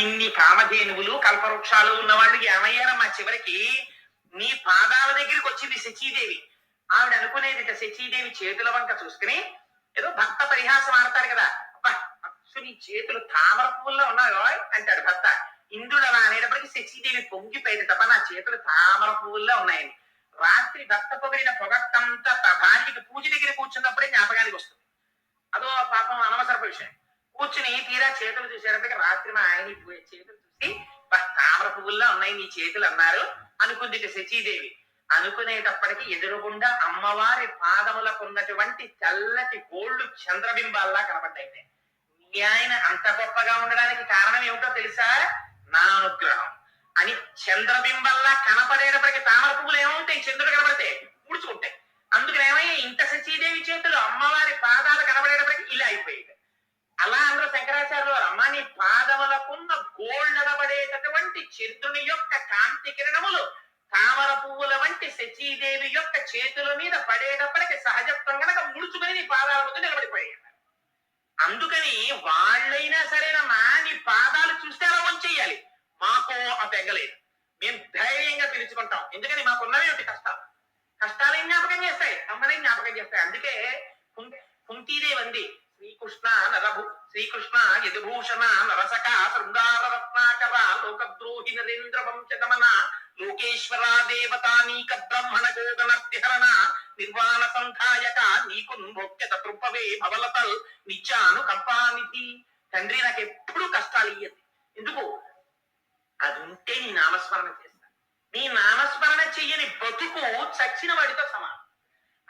ఇన్ని కామధేనువులు కల్పవృక్షాలు ఉన్న వాళ్ళు ఏమయ్యారమ్మా చివరికి? నీ పాదాల దగ్గరికి వచ్చింది శచీదేవి. ఆవిడ అనుకునేది ఇక శచీదేవి చేతుల వంక చూసుకుని ఏదో భర్త పరిహాసం ఆడతారు కదా. అబ్బా నీ చేతులు తామర పువ్వుల్లో ఉన్నాయో అంటాడు భర్త ఇంద్రుడు అలా అనేటప్పటికి శచీదేవి పొంగిపోయింది తప్ప నా చేతులు తామర పువ్వుల్లో ఉన్నాయని రాత్రి భర్త పొగిడిన పొగట్టంతా భార్యకి పూజ దగ్గర కూర్చున్నప్పుడే జ్ఞాపకానికి వస్తుంది. అదో పాపం అనవసరపు విషయం. కూర్చుని తీరా చేతులు చూసేటప్పటికి రాత్రి మా ఆయన ఈ చేతులు చూసి తామర పువ్వుల్లో ఉన్నాయి నీ చేతులు అన్నారు అనుకుంది శచీదేవి. అనుకునేటప్పటికి ఎదురుగుండా అమ్మవారి పాదములకు ఉన్నటువంటి తెల్లటి గోళ్ళు చంద్రబింబాల్లా కనబడ్డాయి మీ ఆయన అంత గొప్పగా ఉండడానికి కారణం ఏమిటో తెలుసా? నా అనుగ్రహం. అని చంద్రబింబల్లా కనపడేటప్పటికి తామర పువ్వులు ఏమవుతాయి చంద్రుడు కనబడితే ముడుచుకుంటాయి అందుకనేమయ్యా ఇంత శచీదేవి చేతులు అమ్మవారి పాదాలు కనబడేటప్పటికి ఇలా అయిపోయాయి. అలా అందరూ శంకరాచార్యులు వారు అమ్మ నీ పాదములకున్న గోల్డనబడేటటువంటి చంద్రుని యొక్క కాంతి కిరణములు తామర పువ్వుల వంటి శచీదేవి యొక్క చేతుల మీద పడేటప్పటికి సహజత్వం కనుక ముడుచుకుని నీ పాదాల ముందు నిలబడిపోయాయి. అందుకని వాళ్ళైనా సరేనమ్మా నీ పాదాలు చూస్తే అలా చెయ్యాలి మాకు ఆ బెంగలేదు మేము ధైర్యంగా పిలుచుకుంటాం. ఎందుకని మాకున్నవి ఒకటి కష్టాలు? కష్టాలు జ్ఞాపకం చేస్తాయి? అమ్మని జ్ఞాపకం చేస్తాయి. అందుకే కుంతీదేవి అంది శ్రీకృష్ణ నరభు శ్రీకృష్ణ యదుభూషణ నరసక శృంగార లోకద్రోహి నరేంద్ర వంశగమన లోకేశ్వర దేవతానీక బ్రహ్మణ గోగణత్యహరణ నిర్వాణ సంధాయక నీకు భోక్యత తృప్పవే భవలతల్ నిత్యాను కంపానిధి తండ్రి నాకు ఎప్పుడు కష్టాలు ఇయ్యదు ఎందుకు? అది ఉంటే నీ నామస్మరణ చేస్తా. నీ నామస్మరణ చెయ్యని బతుకు చచ్చిన వాడితో సమానం.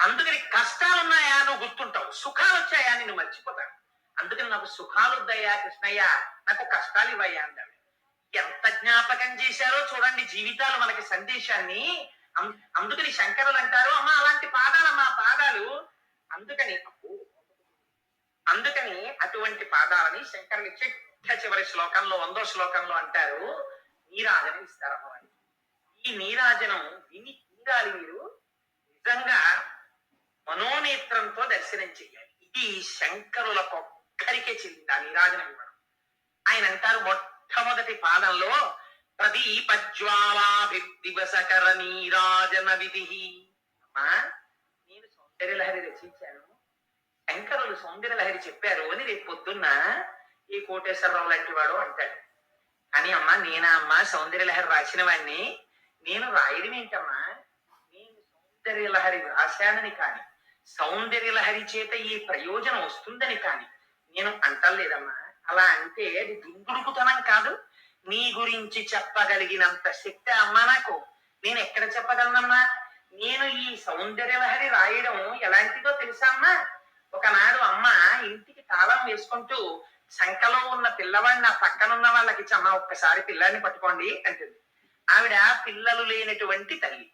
అందుకని కష్టాలున్నాయా నువ్వు గుర్తుంటావు సుఖాలు వచ్చాయా నేను మర్చిపోతాను. అందుకని నాకు సుఖాలు వద్దయ్యా కృష్ణయ్య నాకు కష్టాలు ఇవ్వయ్యా అంటాడు. ఎంత జ్ఞాపకం చేశారో చూడండి జీవితాలు మనకి సందేశాన్ని. అందుకని శంకరులు అంటారు అమ్మా అలాంటి పాదాలమ్మా పాదాలు. అందుకని అందుకని అటువంటి పాదాలని శంకరుని చిట్ట చివరి శ్లోకంలో వందో శ్లోకంలో అంటారు నీరాజనం ఇస్తారు అమ్మవారికి. ఈ నీరాజనం విని తీరాలి మీరు. నిజంగా మనోనేత్రంతో దర్శనం చేయాలి ఇది శంకరులకు ఒక్కరికే చెందింది ఆ నీరాజనం ఇవ్వడం ఆయన అంటారు మొట్టమొదటి పాదంలో ప్రదీపజ్వాలాభిర్దివసకర నీరాజన విధి. అమ్మా నేను సౌందర్యలహరి రచించాను. శంకరులు సౌందర్యలహరి చెప్పారు అని రేపు పొద్దున్న ఈ కోటేశ్వరరావు లాంటి వాడు అంటాడు. అని అమ్మా నేనా అమ్మా సౌందర్యలహరి రాసిన వాడిని నేను రాయడం ఏంటమ్మా నేను సౌందర్యలహరి రాశానని కాని సౌందర్యలహరి చేత ఈ ప్రయోజనం వస్తుందని కాని నేను అంటలేదమ్మా. అలా అంటే అది దుందుడుకుతనం కాదు. నీ గురించి చెప్పగలిగినంత శక్తి అమ్మా నాకు. నేను ఎక్కడ చెప్పగలనమ్మా? నేను ఈ సౌందర్యలహరి రాయడం ఎలాంటిదో తెలుసా అమ్మా? ఒకనాడు అమ్మ ఇంటికి తాళం వేసుకుంటూ సంఖలో ఉన్న పిల్లవాడిని నా పక్కనున్న వాళ్ళకి ఇచ్చి అమ్మ ఒక్కసారి పిల్లాడిని పట్టుకోండి అంటుంది. ఆవిడ పిల్లలు లేనటువంటి తల్లి.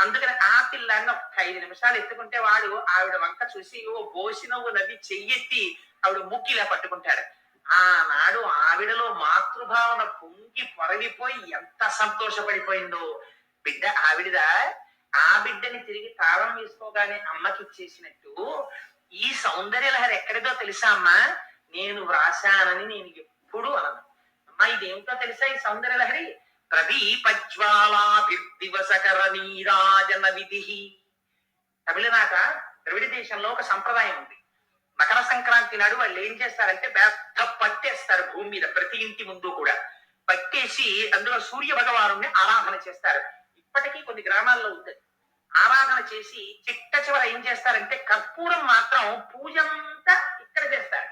అందుకని ఆ పిల్లాన్ని ఒక ఐదు నిమిషాలు ఎత్తుకుంటే వాడు ఆవిడ వంక చూసి ఓ బోసి నవ్వి చెయ్యెత్తి ఆవిడ ముక్కి ఇలా పట్టుకుంటాడు. ఆనాడు ఆవిడలో మాతృభావన పొంగి పొరగిపోయి ఎంత సంతోషపడిపోయిందో. బిడ్డ ఆవిడదా? ఆ బిడ్డని తిరిగి తాళం వేసుకోగానే అమ్మకి ఇచ్చేసినట్టు ఈ సౌందర్యలహరి ఎక్కడిదో తెలుసా అమ్మా? నేను వ్రాశానని నేను ఎప్పుడు అనను. అమ్మా ఇదేమిటో తెలుసా ఈ సౌందర్యలహరి ప్రదీపజ్వాలాభిర్దివసకర నీరాజన విధి తమిళనాట ద్రవిడ దేశంలో ఒక సంప్రదాయం ఉంది. మకర సంక్రాంతి నాడు వాళ్ళు ఏం చేస్తారంటే పెద్ద పట్టేస్తారు భూమి మీద ప్రతి ఇంటి ముందు కూడా. పట్టేసి అందులో సూర్య భగవాను ఆరాధన చేస్తారు. ఇప్పటికీ కొన్ని గ్రామాల్లో ఉంది. ఆరాధన చేసి చిట్ట చివర ఏం చేస్తారంటే కర్పూరం మాత్రం పూజంతా ఇక్కడ చేస్తారు.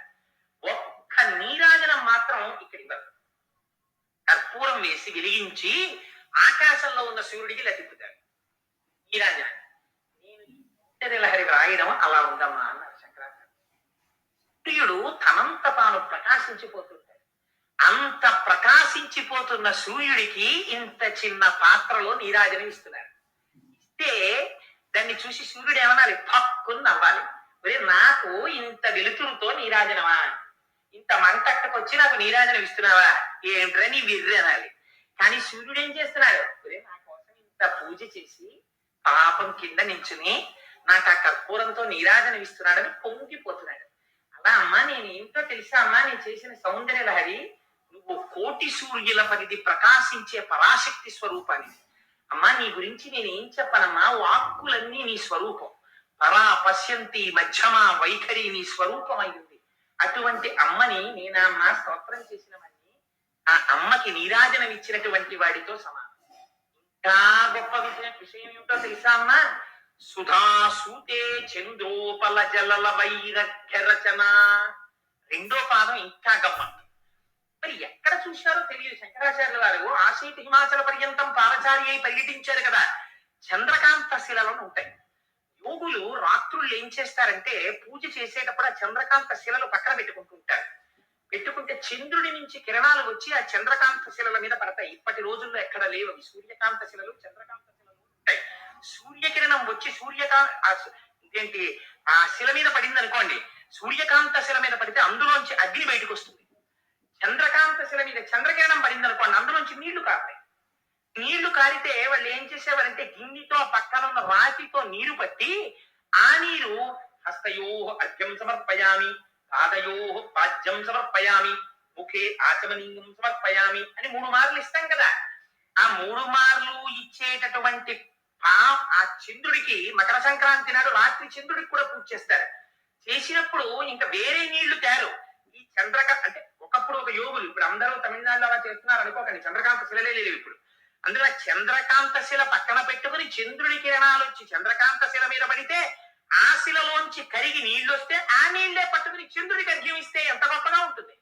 ఒక్క నీరాజనం మాత్రం ఇక్కడ ఇవ్వరు. కర్పూరం వేసి వెలిగించి ఆకాశంలో ఉన్న సూర్యుడికి ఇలా ఈ రాజా నేను లహరి రాయడం అలా ఉందమ్మా అన్నారు శంకరాచార్య. సూర్యుడు తనంత తాను ప్రకాశించిపోతుంటాడు. అంత ప్రకాశించిపోతున్న సూర్యుడికి ఇంత చిన్న పాత్రలో నీరాజనం ఇస్తున్నారు. ఇస్తే దాన్ని చూసి సూర్యుడు ఏమనాలి? పక్కుని నవ్వాలి. ఒరే నాకు ఇంత వెలుతురుతో నీరాజనమా? ఇంత మంటక్కకొచ్చి నాకు నీరాజనం ఇస్తున్నావా? ఏంట్రా నీ విర్రి అనాలి. కానీ సూర్యుడు ఏం చేస్తున్నాడు? నా కోసం ఇంత పూజ చేసి పాపం కింద నించుని నాకు ఆ కర్పూరంతో నీరాజనం ఇస్తున్నాడని పొంగిపోతున్నాడు. అలా అమ్మా నేను ఏంటో తెలుసా అమ్మా? నేను చేసిన సౌందర్య లహరి నువ్వు కోటి సూర్యుల పరిధి ప్రకాశించే పరాశక్తి స్వరూపాన్ని. అమ్మా నీ గురించి నేనేం చెప్పనమ్మా వాక్కులన్నీ నీ స్వరూపం. పరా పశ్యంతి మధ్యమ వైఖరి నీ స్వరూపం అయింది అటువంటి అమ్మని నేనమ్మా స్తోత్రం చేసిన వాడిని ఆ అమ్మకి నీరాజనం ఇచ్చినటువంటి వాడితో సమానం. ఇంకా గొప్ప విషయం విషయం ఏమిటో తెలుసా అమ్మా? సుధాసూతే చంద్రోపల జలల వైరఖ్య రెండో పాదం ఇంకా గమ్మత్తు మరి ఎక్కడ చూశారో తెలియదు. శంకరాచార్య వారు ఆశీత హిమాచల పర్యంతం పాదచారి అయి పర్యటించారు కదా. చంద్రకాంత శిలలను ఉంటాయి. యోగులు రాత్రులు ఏం చేస్తారంటే పూజ చేసేటప్పుడు ఆ చంద్రకాంత శిలలు పక్కన పెట్టుకుంటుంటారు. పెట్టుకుంటే చంద్రుడి నుంచి కిరణాలు వచ్చి ఆ చంద్రకాంత శిలల మీద పడతాయి. ఇప్పటి రోజుల్లో ఎక్కడ లేవు అవి. సూర్యకాంత శిలలు చంద్రకాంత శిలలు ఉంటాయి. సూర్యకిరణం వచ్చి సూర్యకాంత ఆ ఆ శిల మీద పడింది అనుకోండి సూర్యకాంత శిల మీద పడితే అందులోంచి అగ్ని బయటకు వస్తుంది. చంద్రకాంత శిల మీద చంద్రకిరణం పడింది అనుకోండి అందులోంచి నీళ్ళు కారుతాయి నీళ్ళు కారితే వాళ్ళు ఏం చేసేవారంటే గిన్నెతో పక్కన ఉన్న రాతితో నీరు పట్టి ఆ నీరు హస్తయో అర్ఘ్యం సమర్పయామి పాదయో పాద్యం సమర్పయామి ముఖే ఆచమనీయం సమర్పయామి అని మూడు మార్లు ఇస్తాం కదా. ఆ మూడు మార్లు ఇచ్చేటటువంటి పా ఆ చంద్రుడికి మకర సంక్రాంతి నాడు రాత్రి చంద్రుడికి కూడా పూజ చేస్తారు. చేసినప్పుడు ఇంకా వేరే నీళ్ళు తేరు. ఈ చంద్రక అంటే ఒకప్పుడు ఒక యోగులు ఇప్పుడు అందరూ తమిళనాడులో అలా చేస్తున్నారు అనుకోకండి చంద్రకాంత శిలలే లేవు ఇప్పుడు. అందులో చంద్రకాంత శిల పక్కన పెట్టుకుని చంద్రుడి కిరణాలు వచ్చి చంద్రకాంత శిల మీద పడితే ఆ శిలలోంచి కరిగి నీళ్ళు వస్తే ఆ నీళ్ళే పట్టుకుని చంద్రుడికి అర్ఘ్యం ఇస్తే ఎంత గొప్పగా ఉంటుంది.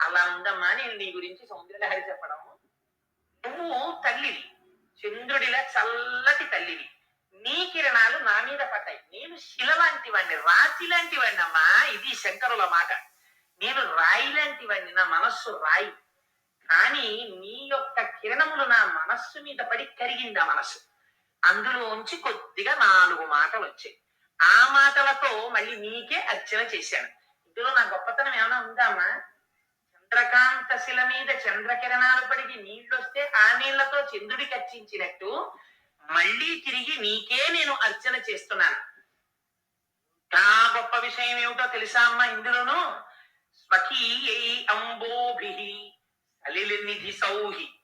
అలా ఉందమ్మా నేను నీ గురించి సౌందర్యలహరి చెప్పడం. నువ్వు తల్లివి. చంద్రుడిలా చల్లటి తల్లివి. నీ కిరణాలు నా మీద పడ్డాయి. నేను శిల లాంటి వాడిని రాతి లాంటి వాడినమ్మా ఇది శంకరుల మాట. నేను రాయి లాంటి వాడిని నా మనస్సు రాయి. కానీ నీ యొక్క కిరణములు నా మనస్సు మీద పడి కరిగింది ఆ మనస్సు. అందులోంచి కొద్దిగా నాలుగు మాటలు వచ్చాయి. ఆ మాటలతో మళ్ళీ నీకే అర్చన చేశాను. ఇందులో నా గొప్పతనం ఏమైనా ఉందా చంద్రకాంత శిల మీద చంద్రకిరణాలు పడికి నీళ్ళు వస్తే ఆ నీళ్ళతో చంద్రుడికి అర్చించినట్టు మళ్ళీ తిరిగి నీకే నేను అర్చన చేస్తున్నాను. ఇంకా గొప్ప విషయం ఏమిటో తెలుసా అమ్మా ఇందులోను? స్వకీయై అంబోభి. సలిలి నిధి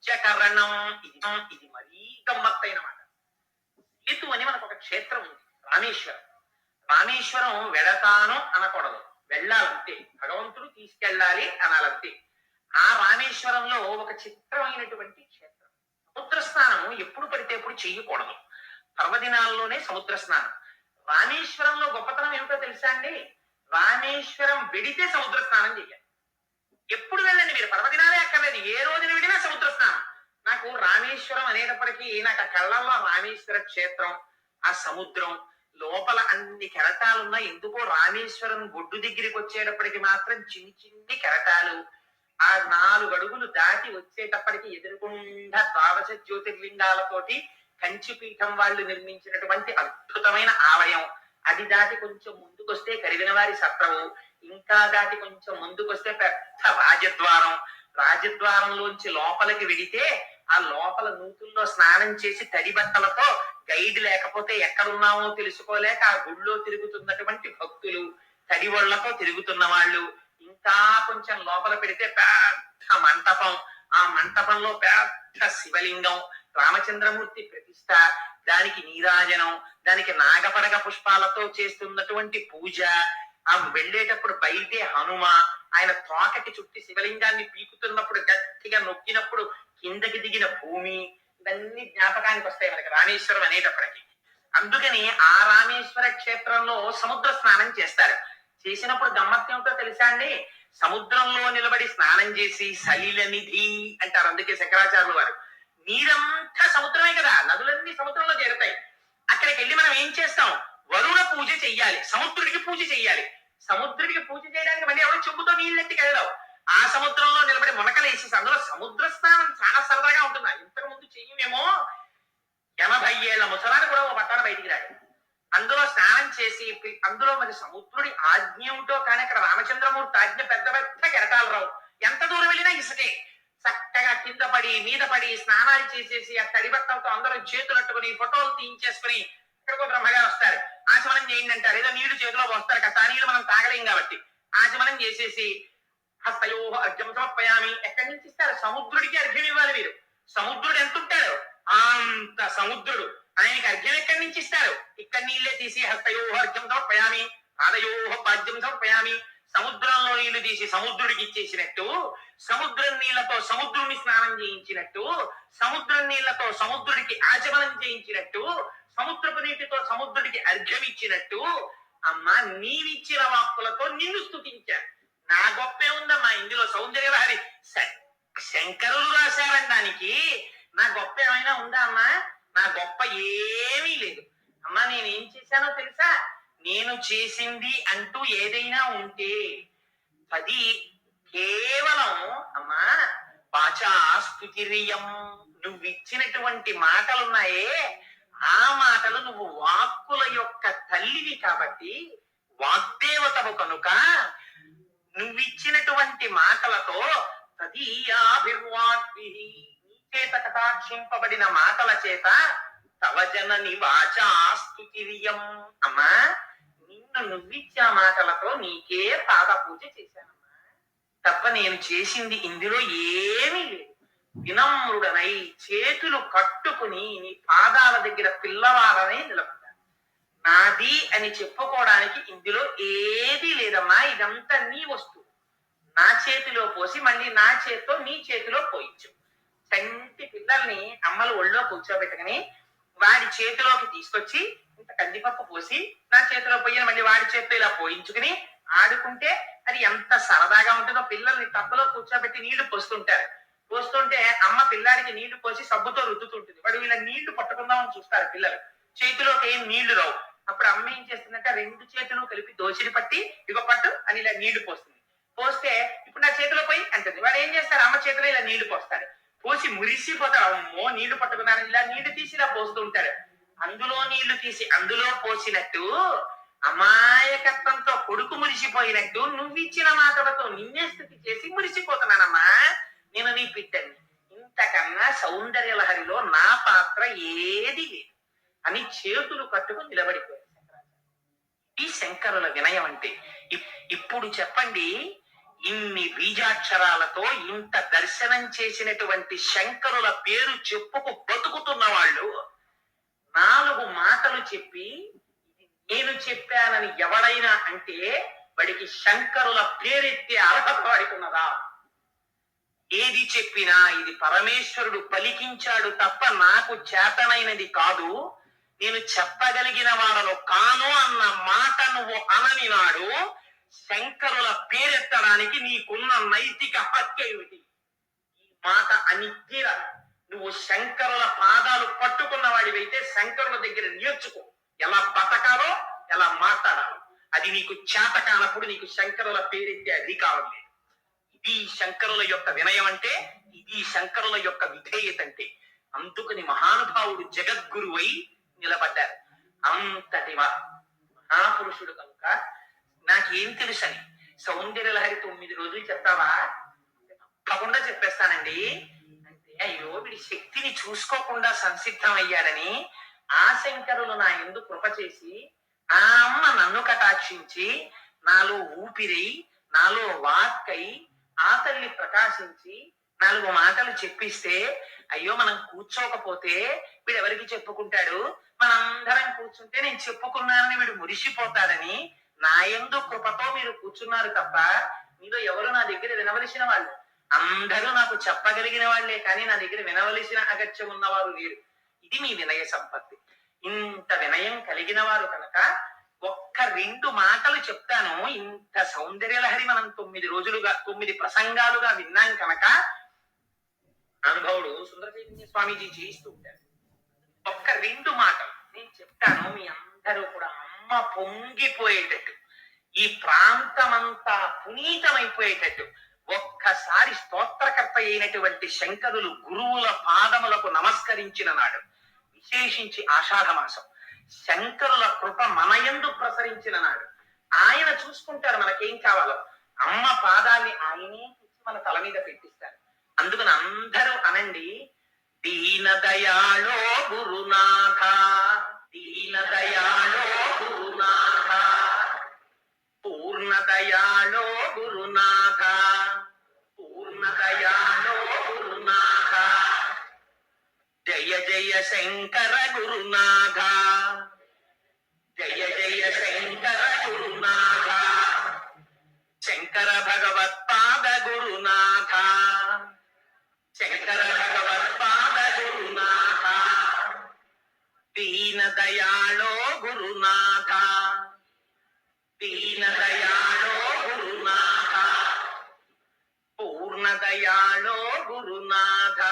చకరణం ఇది ఇది మరీ గమ్మత్తైన మాట సేతు అని మనకు ఒక క్షేత్రం ఉంది రామేశ్వరం. రామేశ్వరం వెళతాను అనకూడదు. వెళ్ళాలంతే భగవంతుడు తీసుకెళ్ళాలి అనాలంతే. ఆ రామేశ్వరంలో ఒక చిత్రమైనటువంటి క్షేత్రం. సముద్ర స్నానం ఎప్పుడు పడితే ఎప్పుడు చెయ్యకూడదు. పర్వదినాల్లోనే సముద్ర స్నానం రామేశ్వరంలో గొప్పతనం ఏమిటో తెలుసా అండి? రామేశ్వరం వెడితే సముద్ర స్నానం చేయాలి ఎప్పుడు వెళ్ళండి మీరు? పర్వదినాలే అక్కర్లేదు. ఏ రోజున వెళ్ళినా సముద్ర స్నానం నాకు రామేశ్వరం అనేటప్పటికీ నాకు ఆ కళ్ళల్లో రామేశ్వర క్షేత్రం ఆ సముద్రం లోపల అన్ని కెరటాలున్నా ఎందుకో రామేశ్వరం బొడ్డు దగ్గరికి వచ్చేటప్పటికి మాత్రం చిన్ని చిన్ని కెరటాలు ఆ నాలుగు అడుగులు దాటి వచ్చేటప్పటికి ఎదురుకుండా ద్వాదశ జ్యోతిర్లింగాలతోటి కంచిపీఠం వాళ్ళు నిర్మించినటువంటి అద్భుతమైన ఆలయం. అది దాటి కొంచెం ముందుకొస్తే కరిగినవారి సత్రము. ఇంకా దాటి కొంచెం ముందుకొస్తే పెద్ద రాజద్వారం. రాజద్వారంలోంచి లోపలికి వెడితే ఆ లోపల నూతుల్లో స్నానం చేసి తడి బట్టలతో గైడ్ లేకపోతే ఎక్కడున్నామో తెలుసుకోలేక ఆ గుళ్ళో తిరుగుతున్నటువంటి భక్తులు తడి ఒళ్ళతో తిరుగుతున్న వాళ్ళు. ఇంకా కొంచెం లోపల పెడితే పెద్ద మంటపం. ఆ మంటపంలో పెద్ద శివలింగం రామచంద్రమూర్తి ప్రతిష్ట దానికి నీరాజనం దానికి నాగపడగ పుష్పాలతో చేస్తున్నటువంటి పూజ ఆ వెళ్ళేటప్పుడు బయటే హనుమ ఆయన తోకకి చుట్టి శివలింగాన్ని పీకుతున్నప్పుడు గట్టిగా నొక్కినప్పుడు కిందకి దిగిన భూమి. ఇవన్నీ జ్ఞాపకానికి వస్తాయి మనకి రామేశ్వరం అనేటప్పటికి. అందుకని ఆ రామేశ్వర క్షేత్రంలో సముద్ర స్నానం చేస్తారు. చేసినప్పుడు గమ్మత్తు ఏమిటో తెలుసా అండి? సముద్రంలో నిలబడి స్నానం చేసి సలిల నిధి అంటారు అందుకే శంకరాచార్యులు వారు. నీరంతా సముద్రమే కదా నదులన్నీ సముద్రంలో చేరుతాయి. అక్కడికి వెళ్ళి మనం ఏం చేస్తాం? వరుణ పూజ చెయ్యాలి సముద్రుడికి పూజ చెయ్యాలి. సముద్రుడికి పూజ చేయడానికి మళ్ళీ ఎవరు చెంబుతో నీళ్ళెత్తికి వెళ్ళావు ఆ సముద్రంలో నిలబడి మునకలేసి అందులో సముద్ర స్నానం చాలా సరదాగా ఉంటుంది? ఇంతకు ముందు చెయ్యమేమో ఎనభై ఏళ్ళ ముసలాన్ని కూడా ఒక పట్టాన బయటికి రాడు. అందులో స్నానం చేసి అందులో మరి సముద్రుడి ఆజ్ఞ ఏమిటో కానీ అక్కడ రామచంద్రమూర్తి ఆజ్ఞ పెద్ద పెద్ద కెరటాలు రావు. ఎంత దూరం వెళ్ళినా ఇసుకే. చక్కగా కింద పడి మీద పడి స్నానాలు చేసేసి ఆ తడి బట్టలతో అందరూ చేతులు అట్టుకుని ఫోటోలు తీయించేసుకుని ఇక్కడికో బ్రహ్మగారు వస్తారు. ఆచమనం చేయండి అంటారు ఏదో నీళ్ళు చేతిలో వస్తారు కదా ఆ నీళ్ళు మనం తాగలేం కాబట్టి. ఆచమనం చేసేసి హస్తయో అర్ఘ్యం సమర్పయామి. ఎక్కడి నుంచి ఇస్తారు? సముద్రుడికి అర్ఘ్యం ఇవ్వాలి మీరు. సముద్రుడు ఎంత ఉంటాడు? అంత సముద్రుడు. ఆయనకి అర్ఘ్యం ఎక్కడి నుంచి ఇస్తారు? ఇక్కడ నీళ్ళే తీసి హస్తయోహ అర్ఘ్యం సమర్పయామి. పాదయోహ పాద్యం సమర్పయామి. సముద్రంలో నీళ్ళు తీసి సముద్రుడికి ఇచ్చేసినట్టు సముద్రం నీళ్ళతో సముద్రుని స్నానం చేయించినట్టు సముద్రం నీళ్ళతో సముద్రుడికి ఆచమనం చేయించినట్టు సముద్రపు నీటితో సముద్రుడికి అర్ఘ్యం ఇచ్చినట్టు అమ్మా నీవిచ్చిన వాక్కులతో నిన్ను స్తుతించా. నా గొప్పే ఉందమ్మా ఇందులో సౌందర్యలహరి శ- శంకరులు రాశారనడానికి నా గొప్ప ఏమైనా ఉందా అమ్మా? నా గొప్ప ఏమీ లేదు. అమ్మా నేనేం చేశానో తెలుసా? నేను చేసింది అంటూ ఏదైనా ఉంటే అది కేవలం అమ్మా పాచాస్తుతిరియం నువ్వు ఇచ్చినటువంటి మాటలున్నాయే ఆ మాటలు నువ్వు వాక్కుల యొక్క తల్లివి కాబట్టి వాగ్దేవతవు కనుక నువ్విచ్చినటువంటి మాటలతో తదీయాభిర్వాగ్భి చేత కటాక్షింపబడిన మాటల చేత తవజనని వాచాస్తుతిరియం. అమ్మా నిన్ను నువ్విచ్చే మాటలతో నీకే పాద పూజ చేశానమ్మా. తప్ప నేను చేసింది ఇందులో ఏమీ లేదు. వినమ్రుడనై చేతులు కట్టుకుని నీ పాదాల దగ్గర పిల్లవారనే నిలబడ్డాను నాది అని చెప్పుకోవడానికి ఇందులో ఏది లేదమ్మా ఇదంతా నీ వస్తువు. నా చేతిలో పోసి మళ్ళీ నా చేతితో నీ చేతిలో పోయించు. చంటి పిల్లల్ని అమ్మలు ఒళ్ళో కూర్చోబెట్టుకుని వాడి చేతిలోకి తీసుకొచ్చి ఇంత కందిపప్పు పోసి నా చేతిలో పోయిన మళ్ళీ వాడి చేతితో ఇలా పోయించుకుని ఆడుకుంటే అది ఎంత సరదాగా ఉంటుందో. పిల్లల్ని తప్పలో కూర్చోబెట్టి నీళ్ళు పోస్తుంటారు. పోస్తుంటే అమ్మ పిల్లాడికి నీళ్ళు పోసి సబ్బుతో రుద్దుతుంటుంది. వాడు వీళ్ళ నీళ్ళు పట్టుకుందామని చూస్తారు పిల్లలు. చేతిలోకి ఏం నీళ్ళు రావు. అప్పుడు అమ్మ ఏం చేస్తుందంటే రెండు చేతులు కలిపి దోచిడి పట్టి ఇగో పట్టు అని ఇలా నీళ్ళు పోస్తుంది. పోస్తే ఇప్పుడు నా చేతిలో పోయి అంటుంది. వాడు ఏం చేస్తారు? అమ్మ చేతిలో ఇలా నీళ్ళు పోస్తారు. పోసి మురిసిపోతాడు. అమ్మో నీళ్ళు పట్టుకున్నాను. ఇలా నీళ్ళు తీసి ఇలా పోస్తూ ఉంటాడు. అందులో నీళ్ళు తీసి అందులో పోసినట్టు అమాయకత్వంతో కొడుకు మురిసిపోయినట్టు నువ్విచ్చిన మాటలతో నిన్నే స్థితి చేసి మురిసిపోతున్నానమ్మా. నేను నీ బిడ్డని. ఇంతకన్నా సౌందర్య లహరిలో నా పాత్ర ఏది లేదు. అని చేతులు కట్టుకుని నిలబడిపోయాడు శంకరాచార్య. ఈ శంకరుల వినయం అంటే ఇప్పుడు చెప్పండి ఇన్ని బీజాక్షరాలతో ఇంత దర్శనం చేసినటువంటి శంకరుల పేరు చెప్పుకు బతుకుతున్న వాళ్ళు నాలుగు మాటలు చెప్పి నేను చెప్పానని ఎవడైనా అంటే వాడికి శంకరుల పేరెత్తే అర్హత వాడికి ఉన్నదా? ఏది చెప్పినా ఇది పరమేశ్వరుడు పలికించాడు తప్ప నాకు చేతనైనది కాదు. నేను చెప్పగలిగిన వాడను కాను అన్న మాట నువ్వు అనని నాడు శంకరుల పేరెత్తడానికి నీకున్న నైతిక హక్కు ఏమిటి? ఈ మాట అనితీర నువ్వు శంకరుల పాదాలు పట్టుకున్న వాడివైతే శంకరుల దగ్గర నేర్చుకో. ఎలా బతకాలో ఎలా మాట్లాడాలో. అది నీకు చేత కానప్పుడు నీకు శంకరుల పేరెత్తే అధికారం లేదు. ఇది శంకరుల యొక్క వినయం అంటే ఇది శంకరుల యొక్క విధేయత అంటే. అందుకని మహానుభావుడు జగద్గురువై నిలబడ్డారు. అంతటి మహాపురుషుడు కనుక నాకేం తెలుసని సౌందర్య లహరి తొమ్మిది రోజులు చెప్తావా? తప్పకుండా చెప్పేస్తానండి. అంటే అయ్యో వీడి శక్తిని చూసుకోకుండా సంసిద్ధం అయ్యాడని ఆ శంకరులు నా ఎందు కృప చేసి ఆ అమ్మ నన్ను కటాక్షించి నాలో ఊపిరై నాలో వాక్కై ఆ తల్లి ప్రకాశించి నాలుగు మాటలు చెప్పిస్తే అయ్యో మనం కూర్చోకపోతే వీడు ఎవరికి చెప్పుకుంటాడు? మనందరం కూర్చుంటే నేను చెప్పుకున్నానని వీడు మురిసిపోతాడని నా ఎందు కృపతో మీరు కూర్చున్నారు తప్ప మీలో ఎవరు నా దగ్గర వినవలసిన వాళ్ళు? అందరూ నాకు చెప్పగలిగిన వాళ్ళే కానీ నా దగ్గర వినవలసిన అగత్యం ఉన్నవారు లేరు ఇది మీ వినయ సంపత్తి. ఇంత వినయం కలిగిన వారు కనుక ఒక్క రెండు మాటలు చెప్తాను. ఇంత సౌందర్యలహరి మనం తొమ్మిది రోజులుగా తొమ్మిది ప్రసంగాలుగా విన్నాం కనుక అనుభవుడు సుందర చైతన్య స్వామీజీ చేయిస్తూ ఉంటారు ఒక్క రెండు మాటలు నేను చెప్తాను మీ అందరూ కూడా అమ్మ పొంగిపోయేటట్టు ఈ ప్రాంతమంతా పునీతమైపోయేటట్టు ఒక్కసారి స్తోత్రకర్త అయినటువంటి శంకరులు గురువుల పాదములకు నమస్కరించిన నాడు విశేషించి ఆషాఢ మాసం శంకరుల కృప మనయందు ప్రసరించిన నాడు ఆయన చూసుకుంటారు మనకేం కావాలో. అమ్మ పాదాన్ని ఆయనే మన తల మీద పెట్టిస్తారు అందుకని అందరూ అనండి దీన దయాళో గురునాథ దీన దయాళో గురునాథ పూర్ణ దయాళో గురునాథ పూర్ణ దయాళో జయ జయ శంకర గురునాథ. జయ జయ శంకర గురునాథ. శంకర భగవత్పాద గురునాథ. శంకర భగవత్పాద గురునాథ. దీన దయాళో గురునాథ. దీన దయాళో గురునాథ. పూర్ణ దయాళో గురునాథ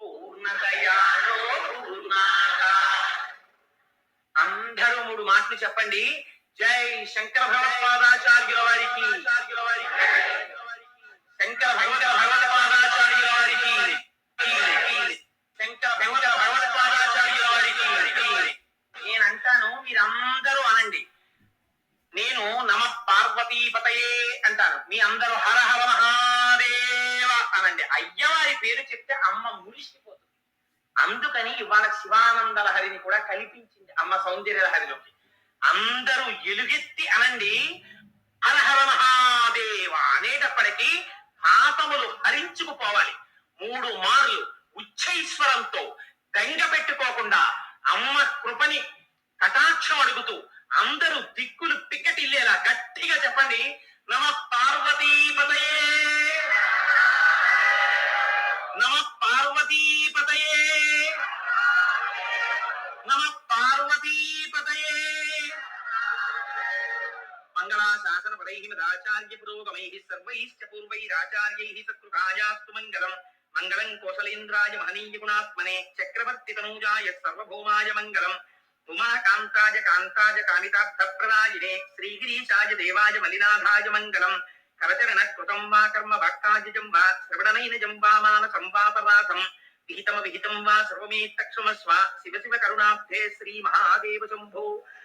పూర్ణ దయాళో గురునాథ అందరూ మూడు మాటలు చెప్పండి. జై శంకర భగవత్పాదాచార్యుల వారికి. శంకర భగవత భగవత్పాదాచార్యుల వారికి. శంకర భగవత భగవత్పాదాచార్యుల వారికి. నేను అంటాను మీరందరూ అనండి. నేను నమ పార్వతీపతయే అంటాను. మీ అందరూ హర హర మహాదేవ అనండి. అయ్యవారి పేరు చెప్తే అమ్మ మురిసిపోతుంది. అందుకని ఇవాళ శివానంద లహరిని కూడా కల్పించింది. అమ్మ సౌందర్య లహరిలోకి అందరూ ఎలుగెత్తి అనండి హర మహాదేవ అనేటప్పటికీ పాపములు హరించుకుపోవాలి. మూడు మార్లు ఉచ్చైశ్వరంతో దంగ పెట్టుకోకుండా అమ్మ కృపని కటాక్షం అడుగుతూ అందరూ దిక్కులు పిక్కటిల్లేలా గట్టిగా చెప్పండి నమ పార్వతీపతయే. నమ పార్వతీపతయే. నమ పార్వతీపతయే. మంగళాశాసన పదై సర్వైశ్చ పూర్వైరాచార్యై సత్కృతాయాస్తు మంగళం. మంగళం కోసలేంద్రాయ మహనీయ గుణాత్మనే చక్రవర్తి తనూజాయ సర్వభౌమాయ మంగళం. ఉమాకాంతాయ కాంతాయ కామితార్థప్రదాయినే శ్రీగిరీశాయ దేవాయ మలినాథాయ మంగళం. కరచరణ కృతం వా కర్మ వాక్కాజం వా శ్రవణనైనజం వా మానసం వాపరాధం విహితమ విహితం వా సర్వమేత్తక్షమస్వ. శివ శివ కరుణాబ్ధే శ్రీ మహాదేవ శంభో.